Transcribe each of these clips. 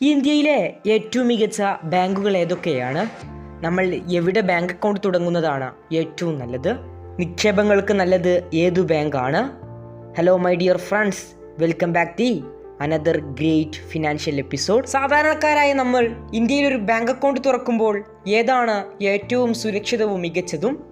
ഇന്ത്യയിലെ ഏറ്റവും മികച്ച ബാങ്കുകൾ ഏതൊക്കെയാണ്? നമ്മൾ എവിടെ ബാങ്ക് അക്കൗണ്ട് തുടങ്ങുന്നതാണ് ഏറ്റവും നല്ലത്? നിക്ഷേപങ്ങൾക്ക് നല്ലത് ഏതു ബാങ്കാണ്? Hello my dear friends welcome back the another great financial episode സാധാരണക്കാരായ നമ്മൾ ഇന്ത്യയിൽ ഒരു ബാങ്ക് അക്കൗണ്ട് തുറക്കുമ്പോൾ ഏതാണ് ഏറ്റവും സുരക്ഷിതവും മികച്ചതും?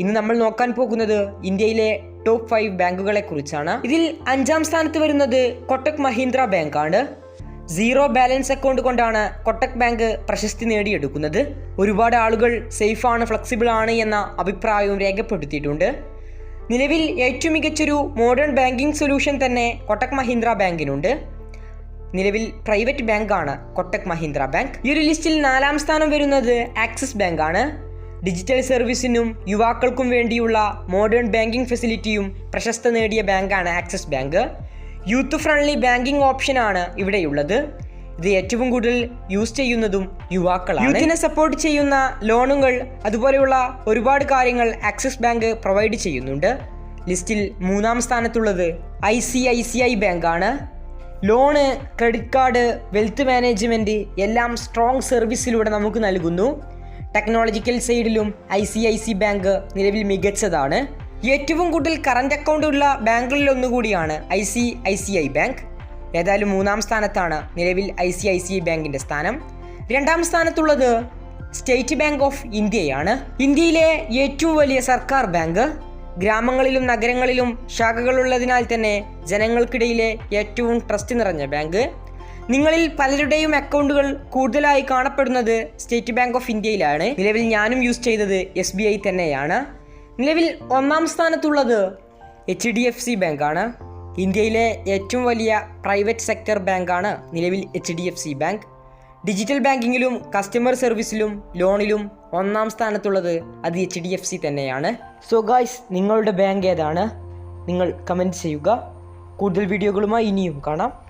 ഇന്ന് നമ്മൾ നോക്കാൻ പോകുന്നത് ഇന്ത്യയിലെ ടോപ്പ് ഫൈവ് ബാങ്കുകളെ കുറിച്ചാണ്. ഇതിൽ അഞ്ചാം സ്ഥാനത്ത് വരുന്നത് കൊട്ടക് മഹീന്ദ്ര ബാങ്കാണ്. സീറോ ബാലൻസ് അക്കൗണ്ട് കൊണ്ടാണ് കൊട്ടക് ബാങ്ക് പ്രശസ്തി നേടിയെടുക്കുന്നത്. ഒരുപാട് ആളുകൾ സേഫാണ് ഫ്ലെക്സിബിൾ ആണ് എന്ന അഭിപ്രായവും രേഖപ്പെടുത്തിയിട്ടുണ്ട്. നിലവിൽ ഏറ്റവും മികച്ചൊരു മോഡേൺ ബാങ്കിംഗ് സൊല്യൂഷൻ തന്നെ കൊട്ടക് മഹീന്ദ്ര ബാങ്കിനുണ്ട് നിലവിൽ പ്രൈവറ്റ് ബാങ്കാണ് കൊട്ടക് മഹീന്ദ്ര ബാങ്ക് ഈ ഒരു ലിസ്റ്റിൽ നാലാം സ്ഥാനം വരുന്നത് ആക്സിസ് ബാങ്കാണ് ഡിജിറ്റൽ സർവീസിനും യുവാക്കൾക്കും വേണ്ടിയുള്ള മോഡേൺ ബാങ്കിംഗ് ഫെസിലിറ്റിയും പ്രശസ്ത നേടിയ ബാങ്കാണ് Axis Bank youth friendly banking ഓപ്ഷനാണ് ഇവിടെയുള്ളത്. ഇത് ഏറ്റവും കൂടുതൽ യൂസ് ചെയ്യുന്നതും യുവാക്കളാണ്. യൂത്തിനെ സപ്പോർട്ട് ചെയ്യുന്ന ലോണുകൾ അതുപോലെയുള്ള ഒരുപാട് കാര്യങ്ങൾ ആക്സിസ് ബാങ്ക് പ്രൊവൈഡ് ചെയ്യുന്നുണ്ട്. ലിസ്റ്റിൽ മൂന്നാം സ്ഥാനത്തുള്ളത് I C I C I ബാങ്കാണ്. Loan credit card wealth management എല്ലാം സ്ട്രോങ് സർവീസിലൂടെ നമുക്ക് നൽകുന്നു. ടെക്നോളജിക്കൽ സൈഡിലും I C I C bank നിലവിൽ മികച്ചതാണ്. ഏറ്റവും കൂടുതൽ കറണ്ട് അക്കൗണ്ട് ഉള്ള ബാങ്കുകളിൽ ഒന്നുകൂടിയാണ് I C I C I bank. ഏതായാലും മൂന്നാം സ്ഥാനത്താണ് നിലവിൽ I C I C I ബാങ്കിന്റെ സ്ഥാനം. രണ്ടാം സ്ഥാനത്തുള്ളത് സ്റ്റേറ്റ് ബാങ്ക് ഓഫ് ഇന്ത്യയാണ്. ഇന്ത്യയിലെ ഏറ്റവും വലിയ സർക്കാർ ബാങ്ക്. ഗ്രാമങ്ങളിലും നഗരങ്ങളിലും ശാഖകളുള്ളതിനാൽ തന്നെ ജനങ്ങൾക്കിടയിലെ ഏറ്റവും ട്രസ്റ്റ് നിറഞ്ഞ ബാങ്ക്. നിങ്ങളിൽ പലരുടെയും അക്കൗണ്ടുകൾ കൂടുതലായി കാണപ്പെടുന്നത് സ്റ്റേറ്റ് ബാങ്ക് ഓഫ് ഇന്ത്യയിലാണ്. നിലവിൽ ഞാനും യൂസ് ചെയ്തത് എസ് തന്നെയാണ്. നിലവിൽ ഒന്നാം സ്ഥാനത്തുള്ളത് എച്ച് ഡി എഫ് സി ബാങ്കാണ്. ഇന്ത്യയിലെ ഏറ്റവും വലിയ പ്രൈവറ്റ് സെക്ടർ ബാങ്കാണ് നിലവിൽ H D F C bank. Digital ബാങ്കിങ്ങിലും customer സർവീസിലും ലോണിലും ഒന്നാം സ്ഥാനത്തുള്ളത് അത് എച്ച് ഡി എഫ് സി തന്നെയാണ്. സോ ഗായ്സ് നിങ്ങളുടെ ബാങ്ക് ഏതാണ്? നിങ്ങൾ കമന്റ് ചെയ്യുക. കൂടുതൽ വീഡിയോകളുമായി ഇനിയും കാണാം.